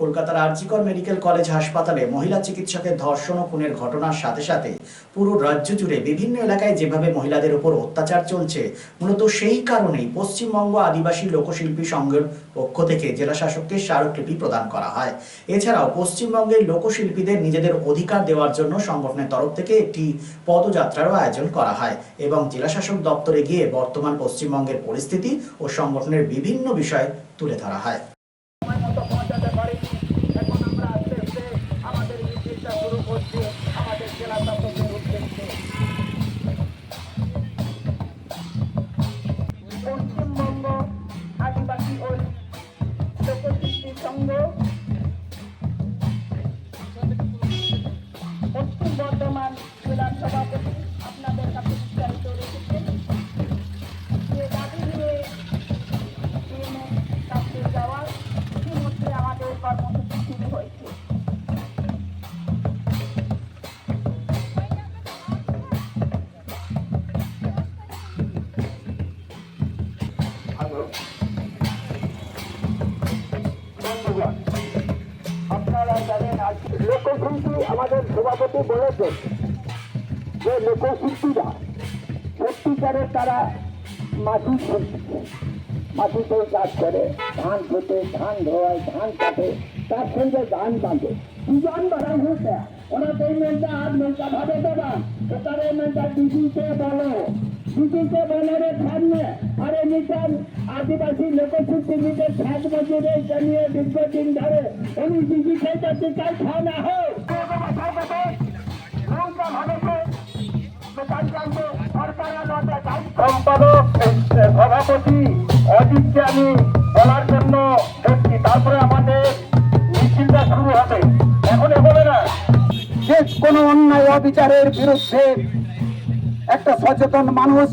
কলকাতার RG Kar medical college হাসপাতালে মহিলা চিকিৎসকের ধর্ষণ ও খুনের ঘটনার সাথে সাথে পুরো রাজ্য জুড়ে বিভিন্ন এলাকায় যেভাবে মহিলাদের উপর অত্যাচার চলছে, মূলত সেই কারণেই পশ্চিমবঙ্গ আদিবাসী লোকশিল্পী সংঘের পক্ষ থেকে জেলা শাসককে স্মারকলিপি প্রদান করা হয়। এছাড়াও পশ্চিমবঙ্গের লোকশিল্পীদের নিজেদের অধিকার দেওয়ার জন্য সংগঠনের তরফ থেকে একটি পদযাত্রারও আয়োজন করা হয় এবং জেলা শাসক দপ্তরে গিয়ে বর্তমান পশ্চিমবঙ্গের পরিস্থিতি ও সংগঠনের বিভিন্ন বিষয় তুলে ধরা হয়। লোকশিল্পী আমাদের সভাপতি বলেছেন যে লোকশিল্পীরা সত্যিকারের তারা মাটি মাটিতে কাজ করে, ধান খেতে, ধান ধোয়ায়, ধান কাটে, তার সঙ্গে গান বাঁধে কি গান বাড়াই হচ্ছে ওরা পেমেন্টটা আধ ঘণ্টা ভাবে দেবা ওটার পেমেন্টটা দিদিকে বলো দিদিকে বলে। সামনে আরে নিতাম আদিবাসী লোকশিল্পী নিজের সাত বছরে জানিয়ে দীর্ঘদিন ধরে উনি দিদি খেতে টিকায় খাওয়া না হোক। সম্পাদক সভাপতি অজিতকে আমি বলার জন্য দেখছি তারপরে আমাদের মিছিলটা শুরু হবে। এখন বলে না। যে কোনো অন্যায় অবিচারের বিরুদ্ধে একটা সচেতন মানুষ,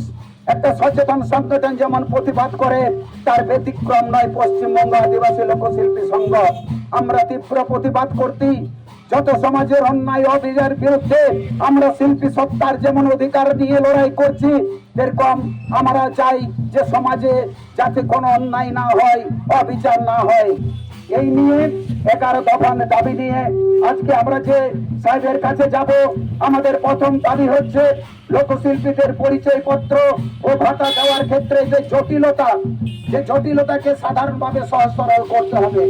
একটা সচেতন সংগঠন যেমন প্রতিবাদ করে, তার ব্যতিক্রম নয় পশ্চিমবঙ্গ আদিবাসী লোকশিল্পী সংঘ। আমরা তীব্র প্রতিবাদ করতে যত সমাজের অন্যায় অবিচার বিরুদ্ধে আমরা শিল্পী সত্তার যেমন অধিকার নিয়ে লড়াই করছি এরকম আমরা চাই যে সমাজে যাতে কোনো অন্যায় না হয়, অবিচার না হয়। এই নিয়ে এগারো দফা দাবি নিয়ে আজকে আমরা যে সাহেবের কাছে যাব, আমাদের প্রথম দাবি হচ্ছে লোকশিল্পীদের পরিচয় পত্র ও ভাতা দেওয়ার ক্ষেত্রে যে জটিলতা, যে জটিলতাকে সাধারণভাবে সহজ সরল করতে হবে।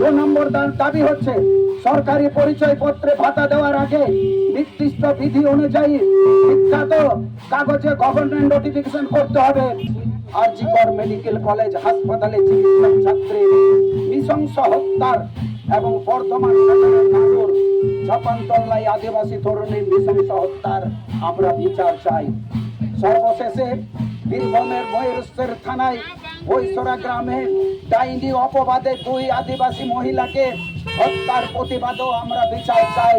দু নম্বর দাবি হচ্ছে সরকারি পরিচয় পত্রে ভাতা দেওয়ার আগে নির্দিষ্ট বিধি অনুযায়ী বিখ্যাত কাগজে গভর্নমেন্ট নোটিফিকেশন করতে হবে। আরজিকর মেডিকেল কলেজ, হাসপাতালে চিকিৎসক ছাত্রীর নৃশংস হত্যার এবং বর্তমান নাগর আদিবাসী তরুণীর নৃশংস হত্যার আমরা বিচার চাই। সর্বশেষে বীরভূমের ময়ূরেশ্বর থানায় বৈশরা গ্রামে ডাইনি অপবাদে দুই আদিবাসী মহিলাকে হত্যার প্রতিবাদও আমরা বিচার চাই।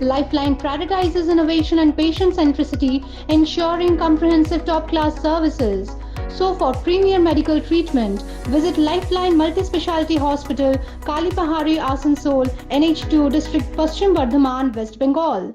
Lifeline prioritizes innovation and patient centricity, ensuring comprehensive top class services. So, for premier medical treatment, visit Lifeline Multi Speciality Hospital, Kalipahari, Asansol, NH2 District, Paschim Bardhaman, West Bengal.